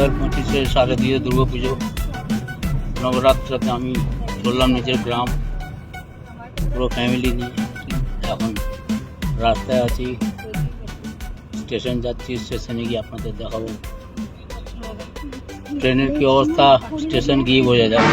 হাজার পঁচিশে শারদীয় দুর্গা পুজো। নবরাত্রাতে আমি চললাম নিজের গ্রাম, পুরো ফ্যামিলি নিয়ে। এখন রাস্তায় আছি স্টেশন যাচ্ছি স্টেশনে গিয়ে আপনাদের দেখাবো। ট্রেনের কি অবস্থা? স্টেশন গিয়ে বোঝা যাবে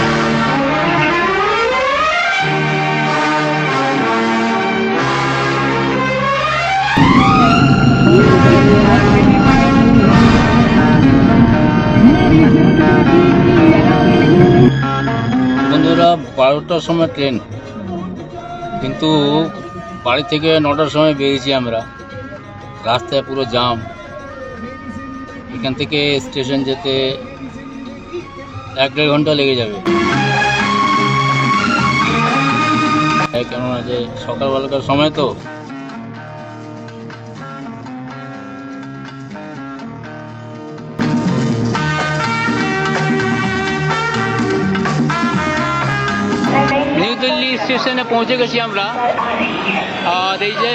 বন্ধুরা, বারোটার সময় ট্রেন। কিন্তু বাড়ি থেকে নটার সময় বেরিয়েছি আমরা। রাস্তায় পুরো জাম এখান থেকে স্টেশন যেতে এক দেড় ঘণ্টা লেগে যাবে। কেননা যে সকালবেলাকার সময় তো। স্টেশনে পৌঁছে গেছি আমরা। আর এই যে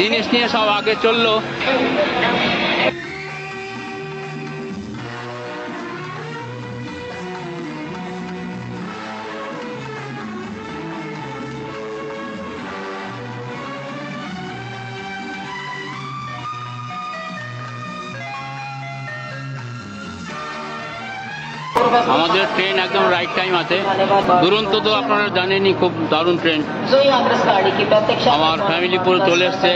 জিনিস নিয়ে সব আগে চলল। আমাদের ট্রেন একদম রাইট টাইম আছে। দুরন্ত তো আপনারা জানেনি খুব দারুণ ট্রেন আমার ফ্যামিলি পুরো চলে এসছে।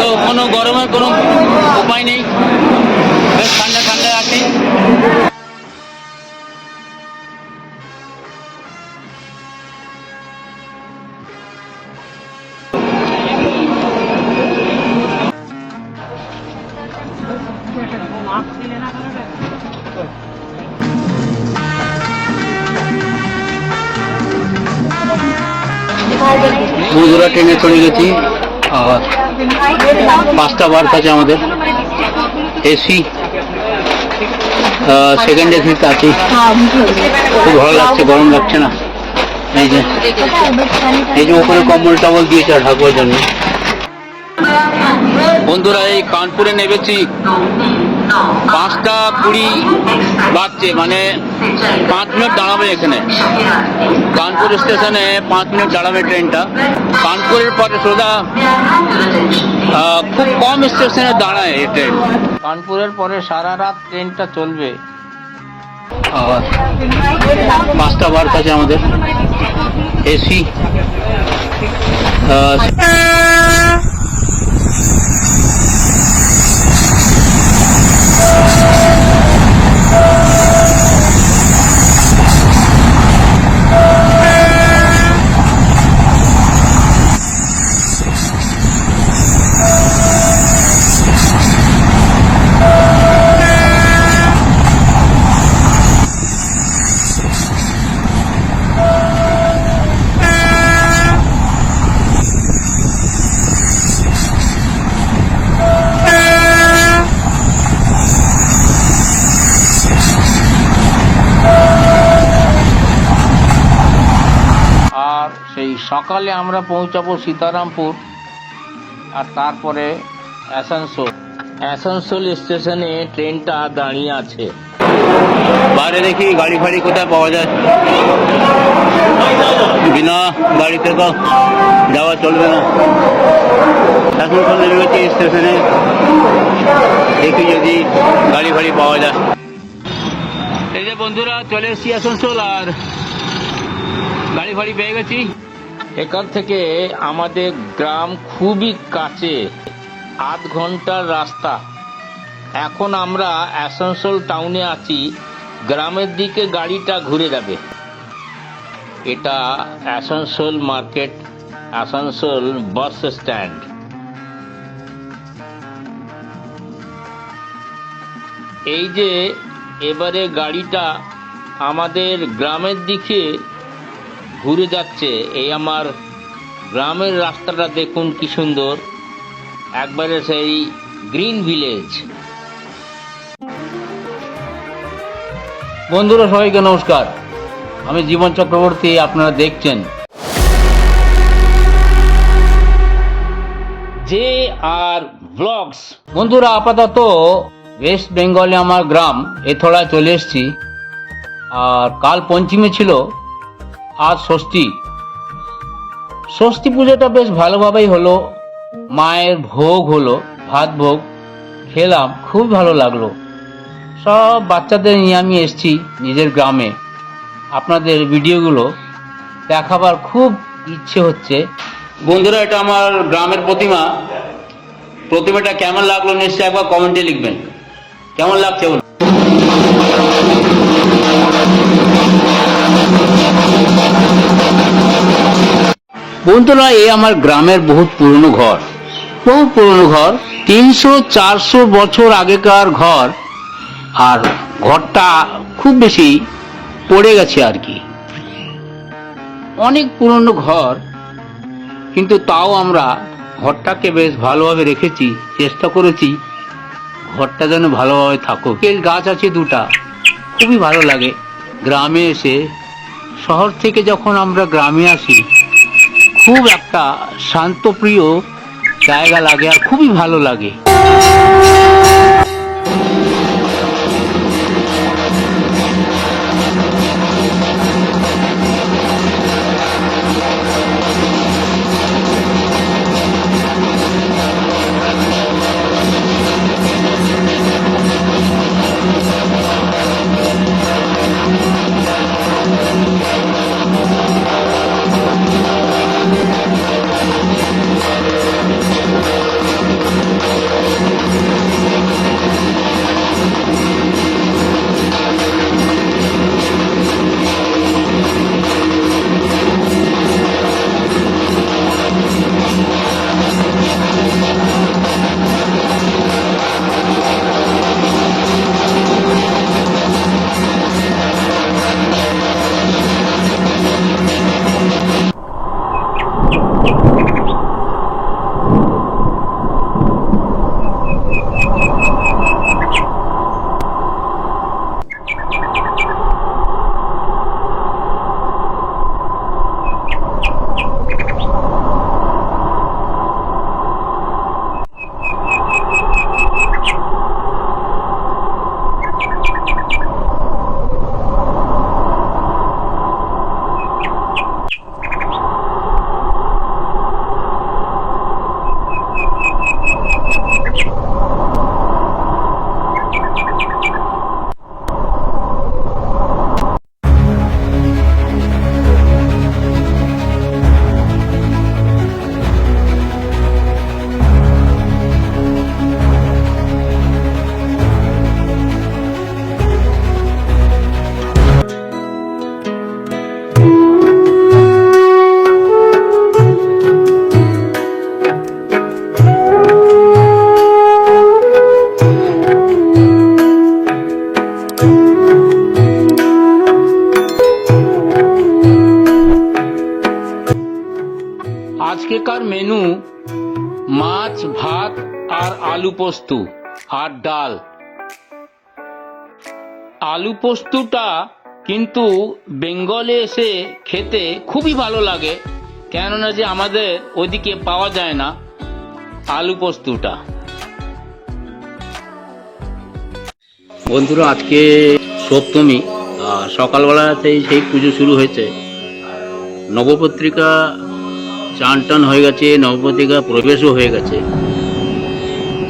তো কোনো গরমের কোনো উপায় নেই। ঠান্ডা চলে গেছি। আর পাঁচটা বার্থ আছে আমাদের এসি সেকেন্ড এসিতে আছি। খুব ভালো লাগছে, গরম লাগছে না। এই যে এই যে ওপরে কম্বল টম্বল দিয়েছে ঢাকুয়ার জন্য। বন্ধুরা, এই কানপুরে নেমেছি। পাঁচটা কুড়ি বাজছে মানে পাঁচ মিনিট দাঁড়াবে এখানে। কানপুর স্টেশনে পাঁচ মিনিট দাঁড়াবে ট্রেনটা। কানপুরের পরে সোজা খুব কম স্টেশনে দাঁড়ায় এই ট্রেন। কানপুরের পরে সারা রাত ট্রেনটা চলবে। পাঁচটা বার্থ আছে আমাদের এসি আর সেই সকালে আমরা পৌঁছাবো সীতারামপুর আর তারপরে আসানসোল। আসানসোল স্টেশনে ট্রেনটা দাঁড়িয়ে আছে। বাইরে দেখি গাড়ি ফাড়ি কোথায় পাওয়া যায়। বিনা গাড়িতে তো যাওয়া চলবে না। আসানসোল স্টেশনে দেখি যদি গাড়ি ফাড়ি পাওয়া যায়। এই যে বন্ধুরা চলে এসেছি আসানসোল আর গাড়ি ফাড়ি পেয়ে গেছি। এখান থেকে আমাদের গ্রাম খুবই কাছে, আধ ঘণ্টার রাস্তা। এখন আমরা আসানসোল টাউনে আছি, গ্রামের দিকে গাড়িটা ঘুরে যাবে। এটা Asansol market, Asansol bus stand. এই যে এবারে গাড়িটা আমাদের গ্রামের দিকে ঘুরে যাচ্ছে, এই আমার গ্রামের রাস্তাটা দেখুন কি সুন্দর। একবারে সেই গ্রিন ভিলেজ। বন্ধুরা, সবাইকে নমস্কার। আমি জীবন চক্রবর্তী, আপনারা দেখছেন। J R blogs. বন্ধুরা, আপাতত ওয়েস্ট বেঙ্গলে আমার গ্রাম এ এথোড়ায় চলে এসেছি। আর কাল পঞ্চমী ছিল। আজ ষষ্ঠী। ষষ্ঠী পুজোটা বেশ ভালোভাবেই হলো। মায়ের ভোগ হলো, ভাত ভোগ। খেলাম, খুব ভালো লাগল। সব বাচ্চাদের নিয়ে আমি এসেছি নিজের গ্রামে। আপনাদের ভিডিওগুলো দেখাবার খুব ইচ্ছে হচ্ছে। বন্ধুরা, এটা আমার গ্রামের প্রতিমা। প্রতিমাটা কেমন লাগল নিশ্চয়ই একবার কমেন্টে লিখবেন। কেমন লাগছে বন্ধুরা, এই আমার গ্রামের বহুত পুরনো ঘর। বহু পুরনো ঘর, তিনশো, চারশো বছর আগেকার ঘর। আর ঘরটা খুব বেশি পড়ে গেছে আর কি। অনেক পুরনো ঘর, কিন্তু তাও আমরা ঘরটাকে বেশ ভালোভাবে রেখেছি, চেষ্টা করেছি, ঘরটা যেন ভালোভাবে থাকুক। বেল গাছ আছে দুটা, খুবই ভালো লাগে। গ্রামে এসে, শহর থেকে যখন আমরা গ্রামে আসি খুব একটা শান্তপ্রিয় জায়গা লাগে আর খুবই ভালো লাগে। আলু পোস্তটা কিন্তু বেঙ্গলে এসে খেতে খুবই ভালো লাগে, কেননা যে আমাদের ওদিকে পাওয়া যায় না আলু পোস্তটা। বন্ধুরা, আজকে সপ্তমী, আর সকালবেলাতেই সেই পুজো শুরু হয়েছে। নবপত্রিকা চান টান হয়ে গেছে, নবপত্রিকা প্রবেশও হয়ে গেছে।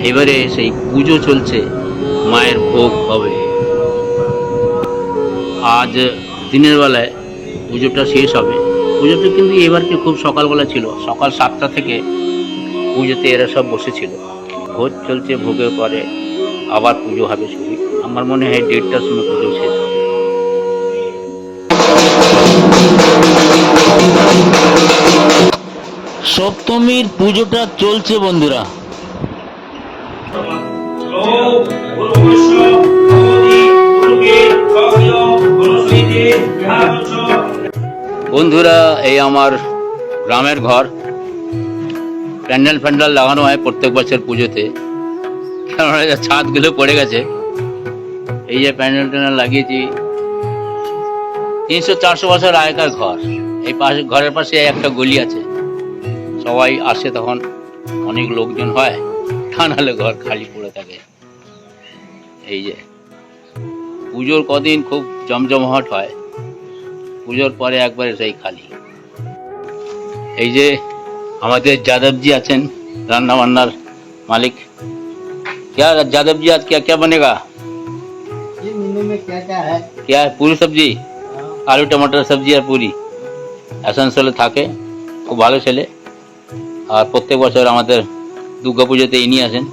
এবারে সেই পুজো চলছে, মায়ের ভোগ হবে। আজ দিনের বেলায় পুজোটা শেষ হবে। পুজোটা কিন্তু এবারকে খুব সকালবেলা ছিল। সকাল সাতটা থেকে পুজোতে এরা সব বসেছিল। ভোজ চলছে ভোগের পরে আবার পুজো হবে শুরু। আমার মনে হয় দেড়টার সময় পুজো শেষ হবে। সপ্তমীর পুজোটা চলছে বন্ধুরা। ওম বন্ধুরা, এই আমার গ্রামের ঘর। প্যান্ডেল ফ্যান্ডেল লাগানো হয় প্রত্যেক বছর পুজোতে। ছাদগুলো পড়ে গেছে। এই যে প্যান্ডেল ট্যান্ডেল লাগিয়েছি। তিনশো চারশো বছর আগেকার ঘর। এই পাশে ঘরের পাশে একটা গলি আছে। সবাই আসে তখন। অনেক লোকজন হয়। তা নাহলে ঘর খালি পড়ে থাকে। এই যে। পুজোর কদিন খুব জমজমাট হয় পুজোর পরে একবারে সেই খালি এই যে আমাদের যাদবজি আছেন রান্না বান্নার মালিক क्या यादव जी आज क्या क्या बनेगा ये मेनू में क्या क्या है क्या है पूरी सब्जी আলু টমাটার সবজি আর পুরি আসানসোলে থাকে খুব ভালো ছেলে আর প্রত্যেক বছর আমাদের দুর্গা পুজোতে ইনি আসেন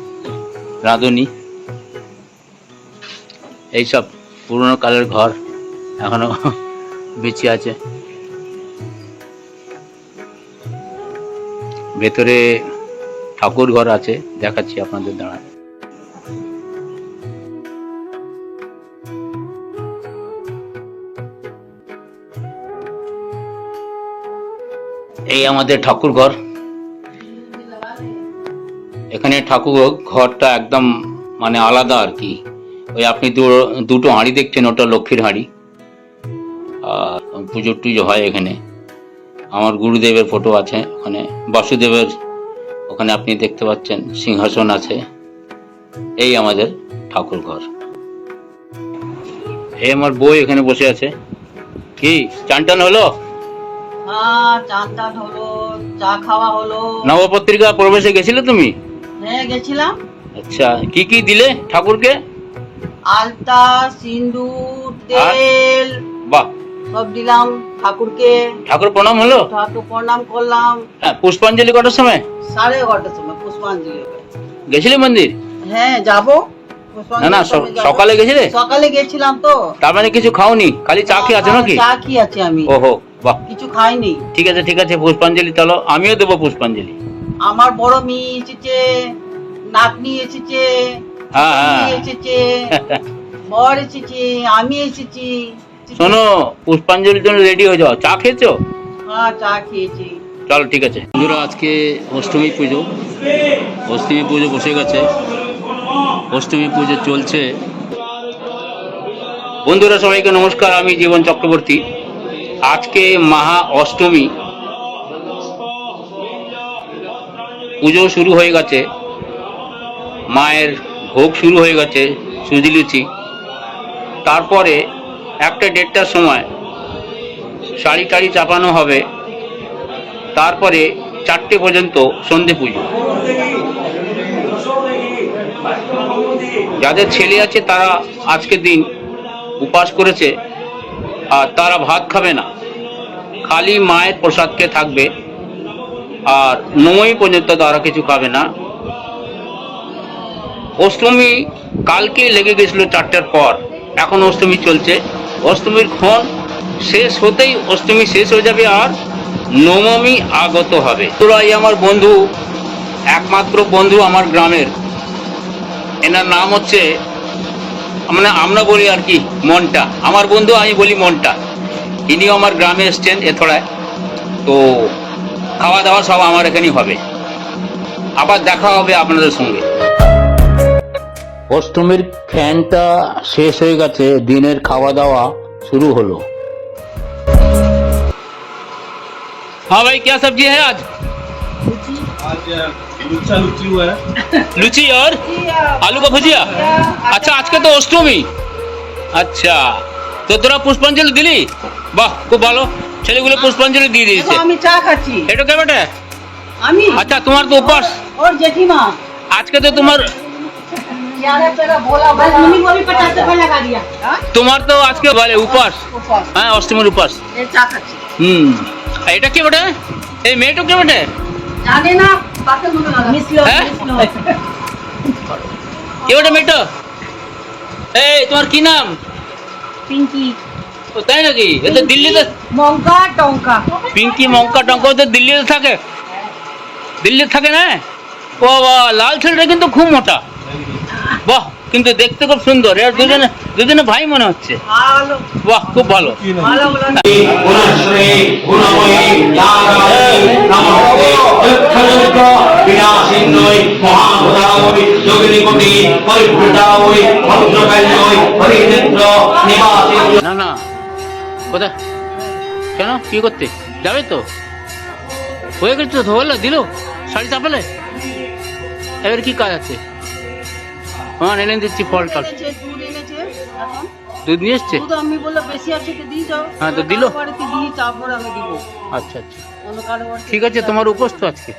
রাঁধুনি এইসব পুরনো কালের ঘর এখনও বেঁচে আছে। ভেতরে ঠাকুর ঘর আছে, দেখাচ্ছি আপনাদের দাঁড়ান। এই আমাদের ঠাকুর ঘর। এখানে ঠাকুর ঘরটা একদম মানে আলাদা আর কি। ওই আপনি দুটো হাঁড়ি দেখছেন ওটা লক্ষ্মীর হাঁড়ি। আর পুজো টুজো হয় এখানে। আমার গুরুদেবের ফটো আছে ওখানে। বাসুদেবের ওখানে আপনি দেখতে পাচ্ছেন সিংহাসন আছে। এই আমাদের ঠাকুর ঘর। এই আমার বই এখানে বসে আছে। কি চান টান হলো? হ্যাঁ হলো চা খাওয়া হলো। নবপত্রিকা প্রবেশে গেছিলে তুমি? হ্যাঁ গেছিলাম। আচ্ছা কি কি দিলে ঠাকুরকে? আলতা সিন্দুর তেল বাহ। সব দিলাম ঠাকুরকে। ঠাকুর প্রণাম হলো? ঠাকুর প্রণাম করলাম। হ্যাঁ পুষ্পাঞ্জলি কটার সময়? সাড়ে এগারোটার সময় পুষ্পাঞ্জলি হবে। গেছিলে মন্দির? হ্যাঁ যাব। না না সকালে গেছিলে? সকালে গেছিলাম তো। তার মানে কিছু খাওনি? খালি চা খেয়ে আছো নাকি? চা কি আছে আমি। ওহো বাহ। কিছু খাইনি। ঠিক আছে ঠিক আছে পুষ্পাঞ্জলি চলো। আমিও দেবো পুষ্পাঞ্জলি। আমার বড় মেয়ে এসেছে নাতনি এসেছে। হ্যাঁ। এসেছে বর এসেছে আমি এসেছি। শোনো পুষ্পাঞ্জলির জন্য রেডি হয়ে যাও। চা খেয়েছো? হ্যাঁ চা খেয়েছি। চলো ঠিক আছে। বন্ধুরা আজকে অষ্টমী পুজো। অষ্টমী পুজো বসে গেছে। অষ্টমী পুজো চলছে। বন্ধুরা সবাইকে নমস্কার। আমি জীবন চক্রবর্তী। আজকে মহা অষ্টমী। পুজো শুরু হয়ে গেছে। মায়ের ভোগ শুরু হয়ে গেছে, সুজি লুচি। তারপরে একটা দেড়টার সময় শাড়ি টাড়ি চাপানো হবে। তারপরে চারটে পর্যন্ত সন্ধে পুজো। যাদের ছেলে আছে তারা আজকের দিন উপাস করেছে, আর তারা ভাত খাবে না। খালি মায়ের প্রসাদকে থাকবে, আর নবমী পর্যন্ত তারা কিছু খাবে না। অষ্টমী কালকে লেগে গেছিল চারটার পর। এখন অষ্টমী চলছে। অষ্টমীর ক্ষণ শেষ হতেই অষ্টমী শেষ হয়ে যাবে আর নবমী আগত হবে। তোরাই আমার বন্ধু, একমাত্র বন্ধু আমার গ্রামের। এনার নাম হচ্ছে মানে আমরা বলি আর কি, মনটা। আমার বন্ধু, আমি বলি মনটা। ইনিও আমার গ্রামে এসছেন এথড়ায়। তো খাওয়া দাওয়া সব আমার এখানেই হবে। আবার দেখা হবে আপনাদের সঙ্গে। অষ্টমীর ফ্যানটা শেষ হয়ে গেছে দিনের খাওয়া দাওয়া শুরু হলো हाँ भाई क्या सब्जी है आज आज लुच्चा लुच्ची हुआ है लुची और आलू का भुजिया अच्छा आज के तो অষ্টমী আচ্ছা তো তোরা পুষ্পাঞ্জলি দিলি বাহ খুব ভালো ছেলেগুলো পুষ্পাঞ্জলি দিয়ে দিয়েছে দেখো, আমি চা খাচ্ছি এটা কে বেটা আমি আচ্ছা তোমার তো উপাস और जेठीमा আজকে তো তোমার তোমার তো আজকে বলে উপাস হ্যাঁ অষ্টমীর উপাস হুম এটা কি বটে এই মেয়েটা কি বটে জানে না কে বটে মেয়েটা এই তোমার কি নাম পিঙ্কি ও তাই নাকি এ তো দিল্লিতে মঙ্কা টঙ্কা পিঙ্কি মঙ্কা টঙ্কা তো দিল্লিতে থাকে দিল্লিতে থাকে না ও লাল ছেলেটা কিন্তু খুব মোটা বাহ কিন্তু দেখতে খুব সুন্দর। এর দুজনে দুজনে ভাই মনে হচ্ছে। বাহ খুব ভালো। না না। কোথায়? কেন? কি করতে? যাবে তো। হয়ে গেছে তো ধোয়ালে দিল? শাড়ি চাপালে? এবার কি কাজ আছে? হ্যাঁ এনে দিচ্ছি ফল টল দুধ এনেছে দুধ নিয়ে এসছে? দুধ আমি বললাম বেশি আছে তো দিয়ে হ্যাঁ, তো দিল? বাড়িতে দিই তারপর আমি দিব। আচ্ছা আচ্ছা। ঠিক আছে তোমার উপোস তো আজকে।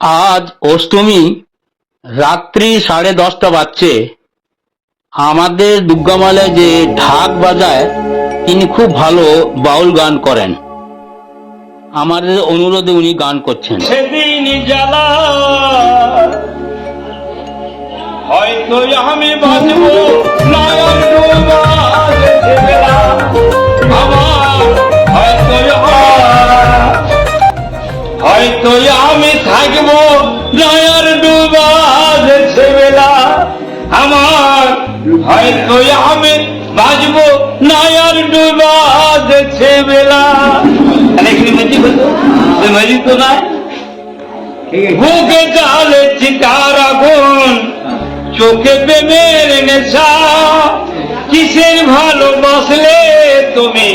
আজ অষ্টমী রাত্রি সাড়ে দশটা বাজছে। আমাদের দুর্গামালায় যে ঢাক বাজায় তিনি খুব ভালো বাউল গান করেন। আমাদের অনুরোধে উনি গান করছেন। সেদিন জ্বালা হয়তো আমি বাঁচব হয়তো আমি থাকব নয়ন ডোবা দেখে বেলা আমার হয়তো আমি বাঁচব নয়ন ডোবা দেখে বেলা এখানে মজি বলতো মজি তো নাই বুকে জালে চিতার আগুন। চোখে প্রেমের নেশা। কিসের ভালোবাসলে তুমি?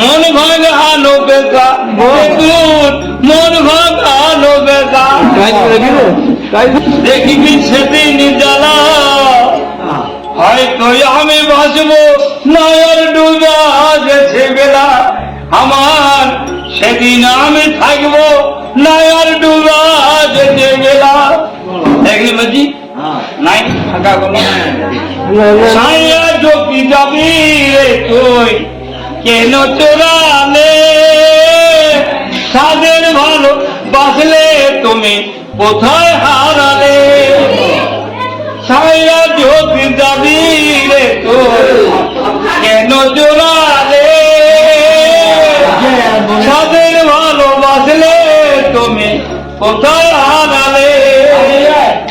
মন ভাঙানো বেকা দুধ মন ভাঙানো বেকা দেখিবি সেদিন জ্বালা। হয়তো আমি বাঁচবো নয়র ডুবা গেছে বেলা। আমার সেদিন আমি থাকব নয়র ডুবা গেছে বেলা। দেখলি নাই ফাঁকা কোনো সাইয়া যোগী যাবি রে তুই কেন চোরালে সাদের ভালো বাসলে তুমি কোথায় হারালে ছায়া যদি যাবি রে তোর কেন জোড়ালে সাদের ভালোবাসলে তুমি কোথায় হারালে?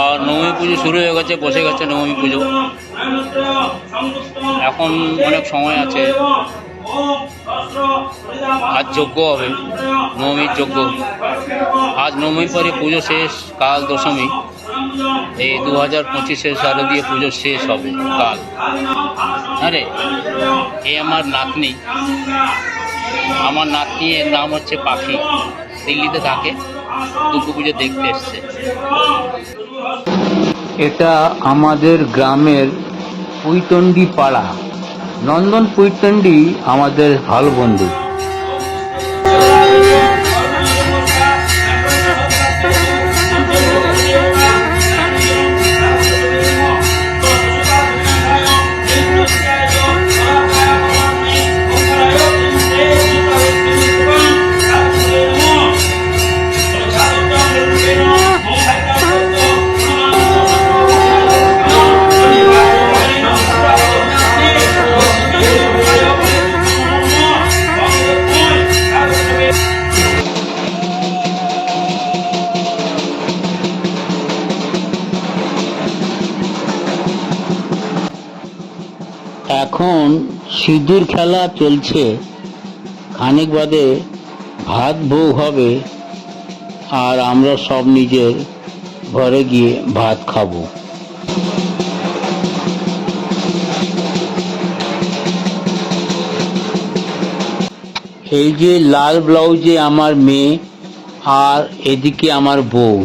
আর নবমী পুজো শুরু হয়ে গেছে, বসে গেছে নবমী পুজো। এখন অনেক সময় আছে। আজ যজ্ঞ হবে, নবমীর যজ্ঞ। আজ নবমীর পরে পুজো শেষ, কাল দশমী। এই দু হাজার পঁচিশের শারদীয় পুজো শেষ হবে, কাল। হ্যাঁ রে এই আমার নাতনি। আমার নাতনি এর নাম হচ্ছে পাখি, দিল্লিতে থাকে। দুর্গা পুজো দেখতে এসছে। এটা আমাদের গ্রামের পুইতন্ডি পাড়া। নন্দন পুইতন্ডি আমাদের ভালো বন্ধু সিঁদুর খেলা চলছে। খানিক বাদে ভাত ভোগ হবে আর আমরা সব নিজের ঘরে গিয়ে ভাত খাব। এই যে লাল ব্লাউজে আমার মেয়ে আর এদিকে আমার বউ।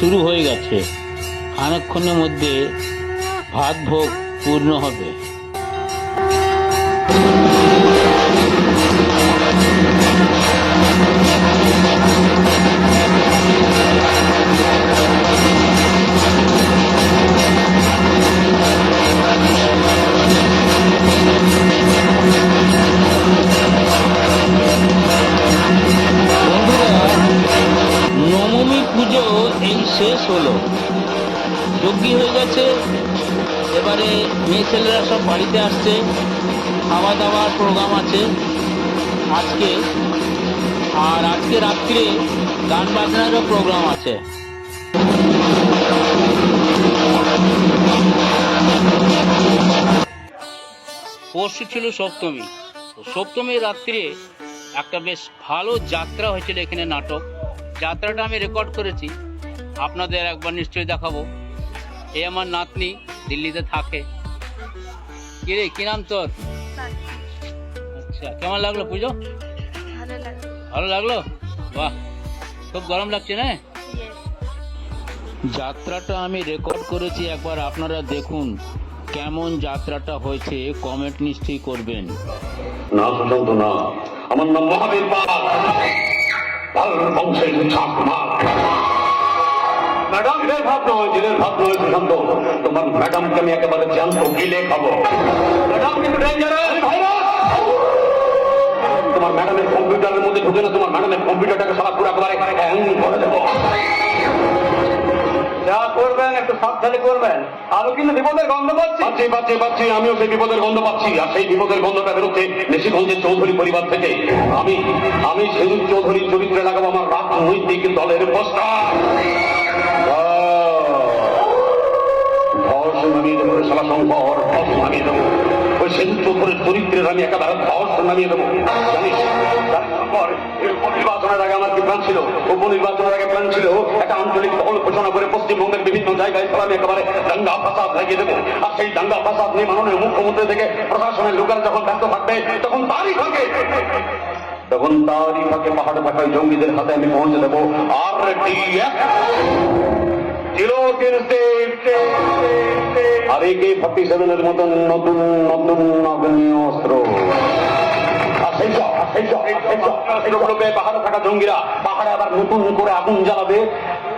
শুরু হয়ে গেছে। খানিকক্ষণের মধ্যে ভাত ভোগ পূর্ণ হবে। শেষ হলো। যজ্ঞি হয়ে গেছে। এবারে মেয়ে ছেলেরা সব বাড়িতে আসছে। খাওয়া দাওয়ার প্রোগ্রাম আছে আজকে। আর আজকে রাত্রে গান বাজনারও প্রোগ্রাম আছে। পরশু ছিল সপ্তমী। সপ্তমীর রাত্রে একটা বেশ ভালো যাত্রা হয়েছিল এখানে নাটক। যাত্রাটা আমি রেকর্ড করেছি। আপনাদের একবার নিশ্চয়ই দেখাবো। এ আমার নাতনি দিল্লিতে থাকে। কিরে কি নাম তোর? আচ্ছা কেমন লাগল পুজো? ভালো লাগল? বাহ খুব গরম লাগছে না? যাত্রাটা আমি রেকর্ড করেছি একবার আপনারা দেখুন কেমন যাত্রাটা হয়েছে কমেন্ট নিশ্চয়ই করবেন। না সুশান্ত না। আমার নাম মহাবীর পাল। বংশের ম্যাডাম দিনের ভাত নয় দিনের ভাত নয় সুশান্ত তোমার ম্যাডামকে আমি একেবারে জ্যান্ত গিলে খাব। ম্যাডাম কিন্তু তোমার ম্যাডামের কম্পিউটারের মধ্যে ঢুকে না তোমার ম্যাডামের কম্পিউটারটাকে সারা পুরো একেবারে হ্যাং করে দেবো। যা করবেন একটু সাবধানে করবেন। আরও কিন্তু বিপদের গন্ধ পাচ্ছি। পাচ্ছি পাচ্ছি পাচ্ছি আমিও সেই বিপদের গন্ধ পাচ্ছি। আর সেই বিপদের গন্ধটা বেরোচ্ছে নিশিগঞ্জের চৌধুরী পরিবার থেকে। আমি আমি সেদুর চৌধুরীর চরিত্রে লাগাবো আমার রাজনৈতিক দলের পোস্টার। নামিয়ে দেবো ধস নামিয়ে দেবো। ওই সেদুর চৌধুরীর চরিত্রের আমি ধস নামিয়ে দেবো। জানিস? উপনির্বাচনের আগে আমার কি প্ল্যান ছিল? উপনির্বাচনের আগে প্ল্যান ছিল একটা আঞ্চলিক দল ঘোষণা করে পশ্চিমবঙ্গের বিভিন্ন জায়গায় একেবারে দাঙ্গা ফাসাদ লাগিয়ে দেবো। আর সেই দাঙ্গা ফাসাদ নিয়ে মাননীয় মুখ্যমন্ত্রী থেকে প্রশাসনের লোকেরা যখন থাকবে, তখন তারই থাকে তখন তারই ফাঁকে পাহাড়ে থাকা জঙ্গিদের হাতে আমি পৌঁছে দেবো। আর আর একে ফর্টি সেভেনের মতন নতুন নতুন নগনীয় অস্ত্র। পাহাড়ে থাকা জঙ্গিরা পাহাড়ে আবার নতুন করে আগুন জ্বালাবে।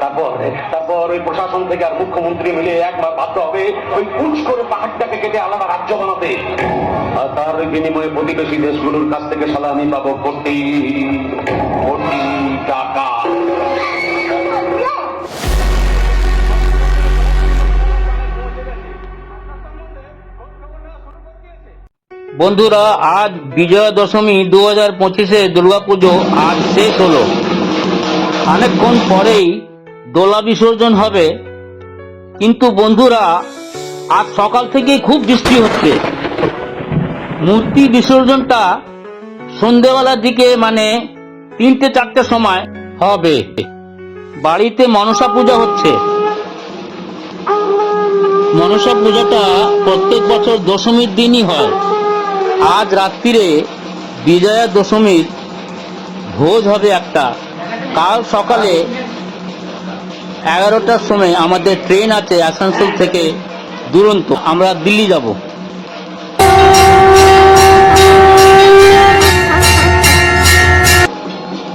তারপর তারপর ওই প্রশাসন থেকে আর মুখ্যমন্ত্রী মিলে একবার বাধ্য হবে ওই কুচ করে পাহাড়টাকে কেটে আলাদা রাজ্য বানাতে। আর তার বিনিময়ে প্রতিবেশী দেশগুলোর কাছ থেকে সালা আমি পাবো কোটি কোটি টাকা। বন্ধুরা, আজ বিজয়া দশমী দু হাজার পঁচিশে দুর্গাপুজো আজ শেষ হলো। অনেকক্ষণ পরেই দোলা বিসর্জন হবে। কিন্তু বন্ধুরা, আজ সকাল থেকেই খুব বৃষ্টি হচ্ছে। মূর্তি বিসর্জনটা সন্ধেবেলার দিকে মানে তিনটে চারটে সময় হবে। বাড়িতে মনসা পূজা হচ্ছে। মনসা পূজাটা প্রত্যেক বছর দশমীর দিনই হয়। আজ রাত্রিরে বিজয়া দশমীর ভোজ হবে একটা। কাল সকালে এগারোটার সময় আমাদের ট্রেন আছে আসানসোল থেকে দুরন্ত। আমরা দিল্লি যাব।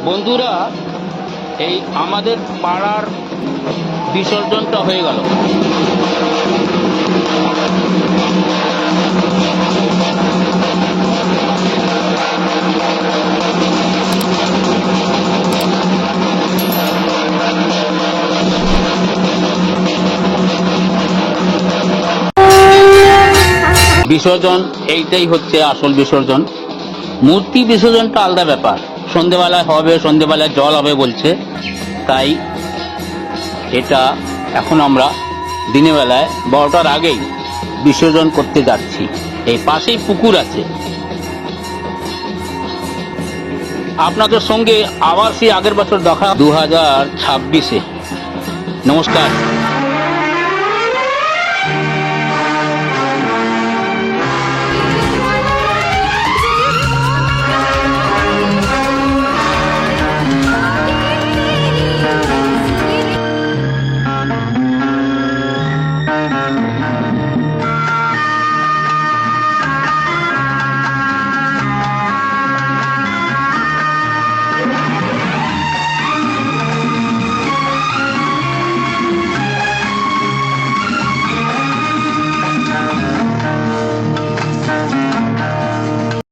বন্ধুরা, এই আমাদের পাড়ার বিসর্জনটা হয়ে গেল। বিসর্জন, এইটাই হচ্ছে আসল বিসর্জন। মূর্তি বিসর্জনটা আলাদা ব্যাপার। সন্ধেবেলায় হবে, সন্ধেবেলায় জল হবে বলছে। তাই এটা এখন আমরা দিনের বেলায় বারোটার আগেই বিসর্জন করতে যাচ্ছি। এই পাশেই পুকুর আছে। আপনাদের সঙ্গে আবার সেই আগের বছর দেখা। দু হাজার ছাব্বিশে। নমস্কার।